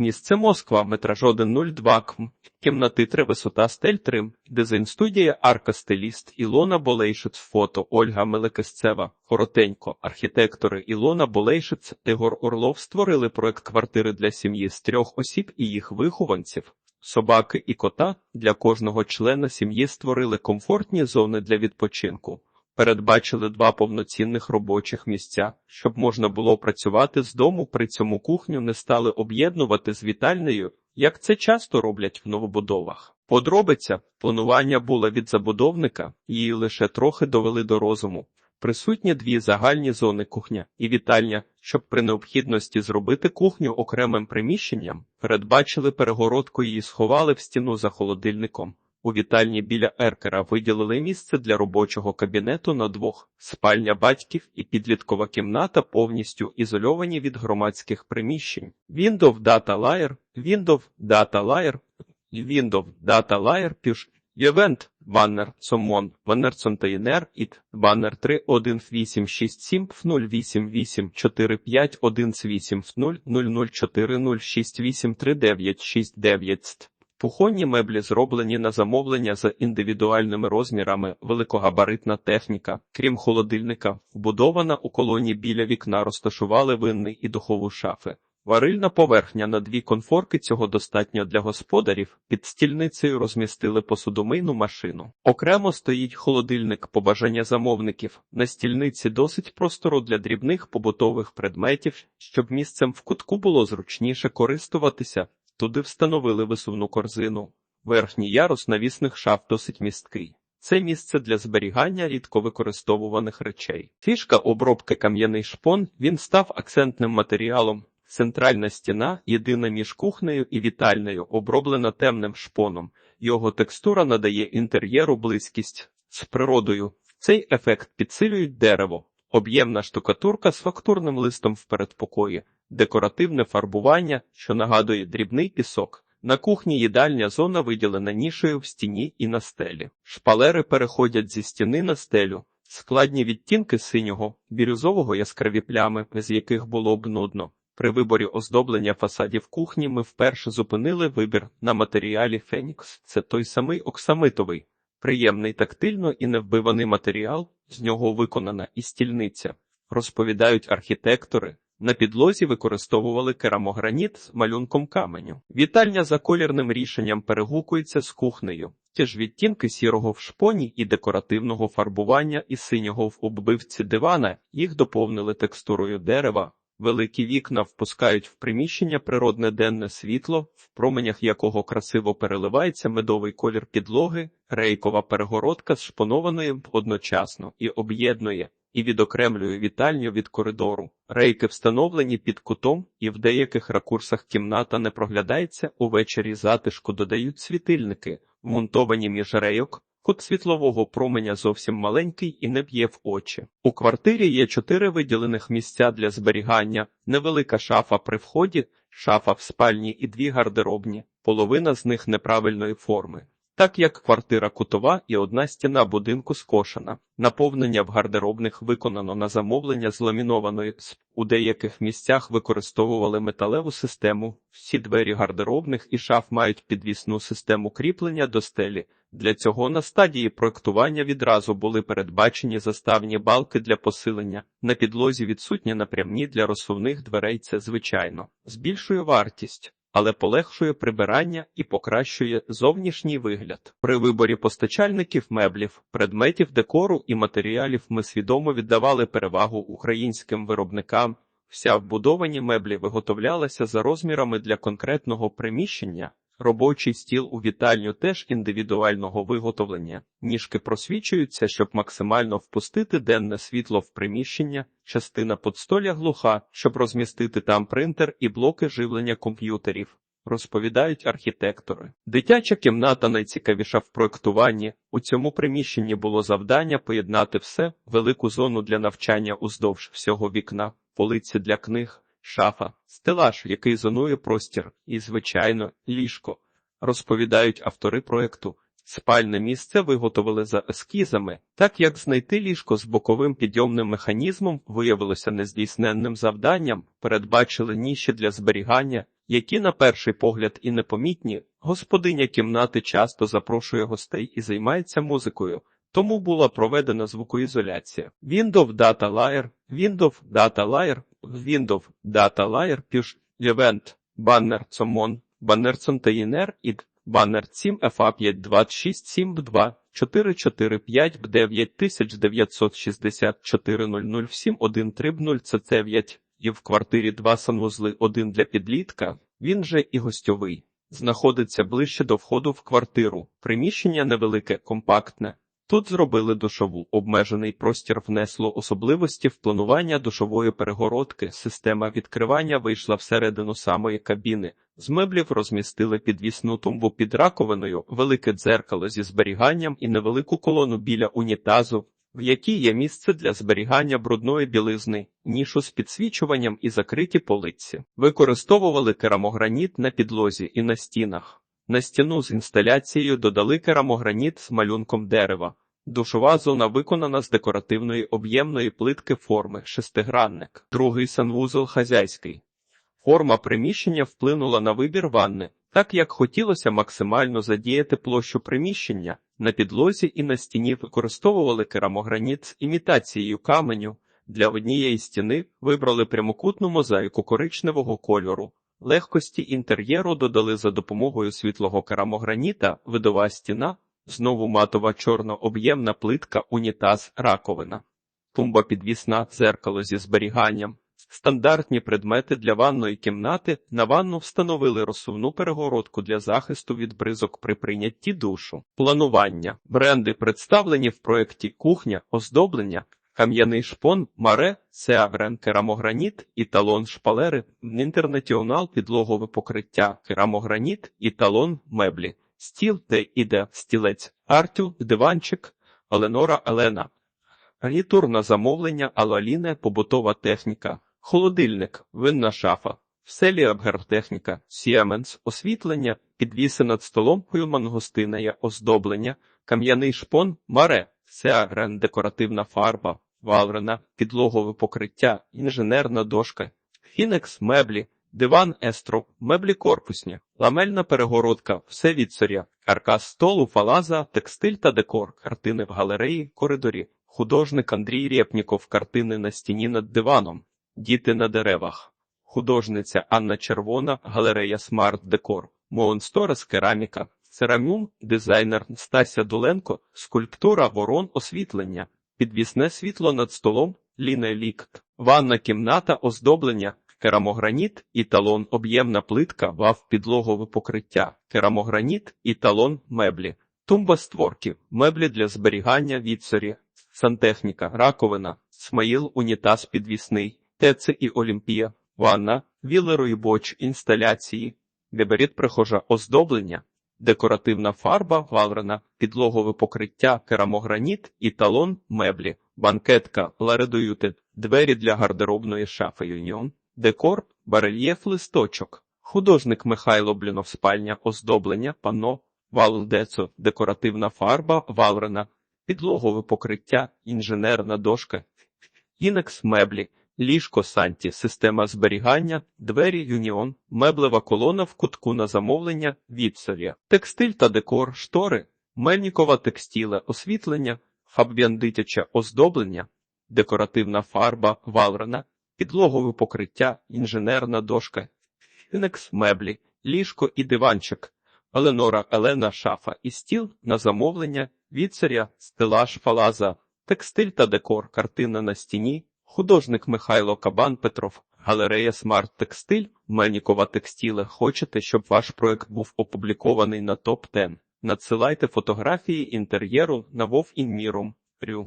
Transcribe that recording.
Місце Москва, метраж 102 км, кімнати 3, висота стель 3, дизайн студія, арка Ілона Болейшиц, фото, Ольга Мелекесцева, коротенько, архітектори Ілона Болейшиц, Ігор Орлов створили проект квартири для сім'ї з трьох осіб і їх вихованців. Собаки і кота для кожного члена сім'ї створили комфортні зони для відпочинку. Передбачили два повноцінних робочих місця, щоб можна було працювати з дому, при цьому кухню не стали об'єднувати з вітальнею, як це часто роблять в новобудовах. Подробиця планування було від забудовника, її лише трохи довели до розуму. Присутні дві загальні зони кухня і вітальня, щоб при необхідності зробити кухню окремим приміщенням, передбачили перегородку її сховали в стіну за холодильником. У вітальні біля еркера виділили місце для робочого кабінету на двох, спальня батьків і підліткова кімната повністю ізольовані від громадських приміщень. Windows Data Layer, Windows Data Layer, Windows Data Layer, Push, Event, Banner, Summon, Banner Container, IT, Banner 3, 1, 8, 6, 7, 0, 8, 8, 4, 5, 1, 8, 0, 0, 4, 0, 6, 8, 3, 9, 6, 9. Кухонні меблі зроблені на замовлення за індивідуальними розмірами, великогабаритна техніка, крім холодильника, вбудована у колоні біля вікна розташували винний і духову шафи. Варильна поверхня на дві конфорки цього достатньо для господарів. Під стільницею розмістили посудомийну машину. Окремо стоїть холодильник побажання замовників. На стільниці досить простору для дрібних побутових предметів, щоб місцем в кутку було зручніше користуватися. Туди встановили висувну корзину. Верхній ярус навісних шаф досить місткий. Це місце для зберігання рідко використовуваних речей. Фішка обробки кам'яний шпон він став акцентним матеріалом. Центральна стіна, єдина між кухнею і вітальнею, оброблена темним шпоном. Його текстура надає інтер'єру близькість з природою. Цей ефект підсилюють дерево, об'ємна штукатурка з фактурним листом в передпокої, декоративне фарбування, що нагадує дрібний пісок. На кухні їдальня зона виділена нішею в стіні і на стелі. Шпалери переходять зі стіни на стелю. Складні відтінки синього, бірюзового яскраві плями, без яких було б нудно. При виборі оздоблення фасадів кухні ми вперше зупинили вибір на матеріалі Фенікс. Це той самий оксамитовий, приємний тактильно і невбиваний матеріал, з нього виконана і стільниця. Розповідають архітектори. На підлозі використовували керамограніт з малюнком каменю. Вітальня за колірним рішенням перегукується з кухнею. Ті ж відтінки сірого в шпоні і декоративного фарбування і синього в оббивці дивана їх доповнили текстурою дерева. Великі вікна впускають в приміщення природне денне світло, в променях якого красиво переливається медовий колір підлоги, рейкова перегородка з шпонованою одночасно і об'єднує і відокремлює вітальню від коридору. Рейки встановлені під кутом, і в деяких ракурсах кімната не проглядається. Увечері затишку додають світильники, вмонтовані між рейок. Кут світлового променя зовсім маленький і не б'є в очі. У квартирі є чотири виділених місця для зберігання, невелика шафа при вході, шафа в спальні і дві гардеробні, половина з них неправильної форми. Так як квартира кутова і одна стіна будинку скошена, наповнення в гардеробних виконано на замовлення з ламінованої у деяких місцях використовували металеву систему. Всі двері гардеробних і шаф мають підвісну систему кріплення до стелі. Для цього на стадії проектування відразу були передбачені заставні балки для посилення. На підлозі відсутні напрямні для розсувних дверей. Це звичайно збільшує вартість але полегшує прибирання і покращує зовнішній вигляд. При виборі постачальників меблів, предметів декору і матеріалів ми свідомо віддавали перевагу українським виробникам. Вся вбудовані меблі виготовлялася за розмірами для конкретного приміщення. Робочий стіл у вітальню теж індивідуального виготовлення. Ніжки просвічуються, щоб максимально впустити денне світло в приміщення, частина подстоля глуха, щоб розмістити там принтер і блоки живлення комп'ютерів. Розповідають архітектори. Дитяча кімната найцікавіша в проектуванні. У цьому приміщенні було завдання поєднати все, велику зону для навчання уздовж всього вікна, полиці для книг шафа, стелаж, який зонує простір, і, звичайно, ліжко. Розповідають автори проекту. Спальне місце виготовили за ескізами, так як знайти ліжко з боковим підйомним механізмом виявилося нездійсненним завданням, передбачили ніші для зберігання, які на перший погляд і непомітні, господиня кімнати часто запрошує гостей і займається музикою, тому була проведена звукоізоляція. Windows Data Layer, Windows Data Layer, Windows Data Layer, Push, Event, Banner Common, Banner Container id, Banner 7 FA 5267 445 б 9964 007 це 9 і в квартирі два санвузли, один для підлітка, він же і гостьовий. Знаходиться ближче до входу в квартиру. Приміщення невелике, компактне. Тут зробили душову. Обмежений простір внесло особливості в планування душової перегородки. Система відкривання вийшла всередину самої кабіни. З меблів розмістили підвісну тумбу під раковиною, велике дзеркало зі зберіганням і невелику колону біля унітазу, в якій є місце для зберігання брудної білизни, нішу з підсвічуванням і закриті полиці. Використовували керамограніт на підлозі і на стінах. На стіну з інсталяцією додали керамограніт з малюнком дерева. Душова зона виконана з декоративної об'ємної плитки форми шестигранник. Другий санвузол хазяйський. Форма приміщення вплинула на вибір ванни, так як хотілося максимально задіяти площу приміщення. На підлозі і на стіні використовували керамограніт з імітацією каменю. Для однієї стіни вибрали прямокутну мозаїку коричневого кольору. Легкості інтер'єру додали за допомогою світлого керамограніта, видова стіна, знову матова чорно-об'ємна плитка, унітаз, раковина, тумба підвісна, дзеркало зі зберіганням. Стандартні предмети для ванної кімнати на ванну встановили розсувну перегородку для захисту від бризок при прийнятті душу. Планування. Бренди представлені в проєкті кухня, оздоблення, кам'яний шпон, маре, сеагрен, керамограніт, італон шпалери, інтернаціонал, підлогове покриття, керамограніт, італон, меблі, стіл, де іде, стілець, артю, диванчик, Еленора Елена. Гарнітурне замовлення, алаліне, побутова техніка. Холодильник, винна шафа, вселі абгертехніка, сіеменс, освітлення, підвіси над столом, мангостинеє, оздоблення, кам'яний шпон, маре, сеагрен, декоративна фарба, валрена, підлогове покриття, інженерна дошка, фінекс, меблі, диван естро, меблі корпусні, ламельна перегородка, все від каркас столу, фалаза, текстиль та декор, картини в галереї, коридорі, художник Андрій Рєпніков, картини на стіні над диваном. Діти на деревах, художниця Анна Червона, галерея Смарт Декор, Моонсторес Кераміка, Церамюм, дизайнер Стася Доленко, скульптура ворон освітлення, підвісне світло над столом, Ліне Лікт, ванна кімната, оздоблення, керамограніт, італон, об'ємна плитка, вав підлогове покриття, керамограніт, італон, меблі, тумба створки, меблі для зберігання відсорі, сантехніка, раковина, смаїл, унітаз підвісний. Теце і Олімпія, ванна, вілерої боч, інсталяції, габарит прихожа, оздоблення, декоративна фарба, валрена, підлогове покриття, керамограніт, італон, меблі, банкетка, ларедоюти, двері для гардеробної шафи юніон, декор, барельєф листочок, художник Михайло Блінов, спальня, оздоблення, панно, валдецо, декоративна фарба, валрена, підлогове покриття, інженерна дошка, інекс меблі. Ліжко Санті, система зберігання, двері Юніон, меблева колона в кутку на замовлення, Віпсорія, текстиль та декор, штори, мельнікова текстіле, освітлення, фабвіан дитяче оздоблення, декоративна фарба, валрена, підлогове покриття, інженерна дошка, фінекс меблі, ліжко і диванчик, Еленора Елена шафа і стіл на замовлення, віцаря, стелаж фалаза, текстиль та декор, картина на стіні. Художник Михайло Кабан Петров, галерея Смарт Текстиль, Мельнікова Текстіле. Хочете, щоб ваш проект був опублікований на топ 10 Надсилайте фотографії інтер'єру на Вов.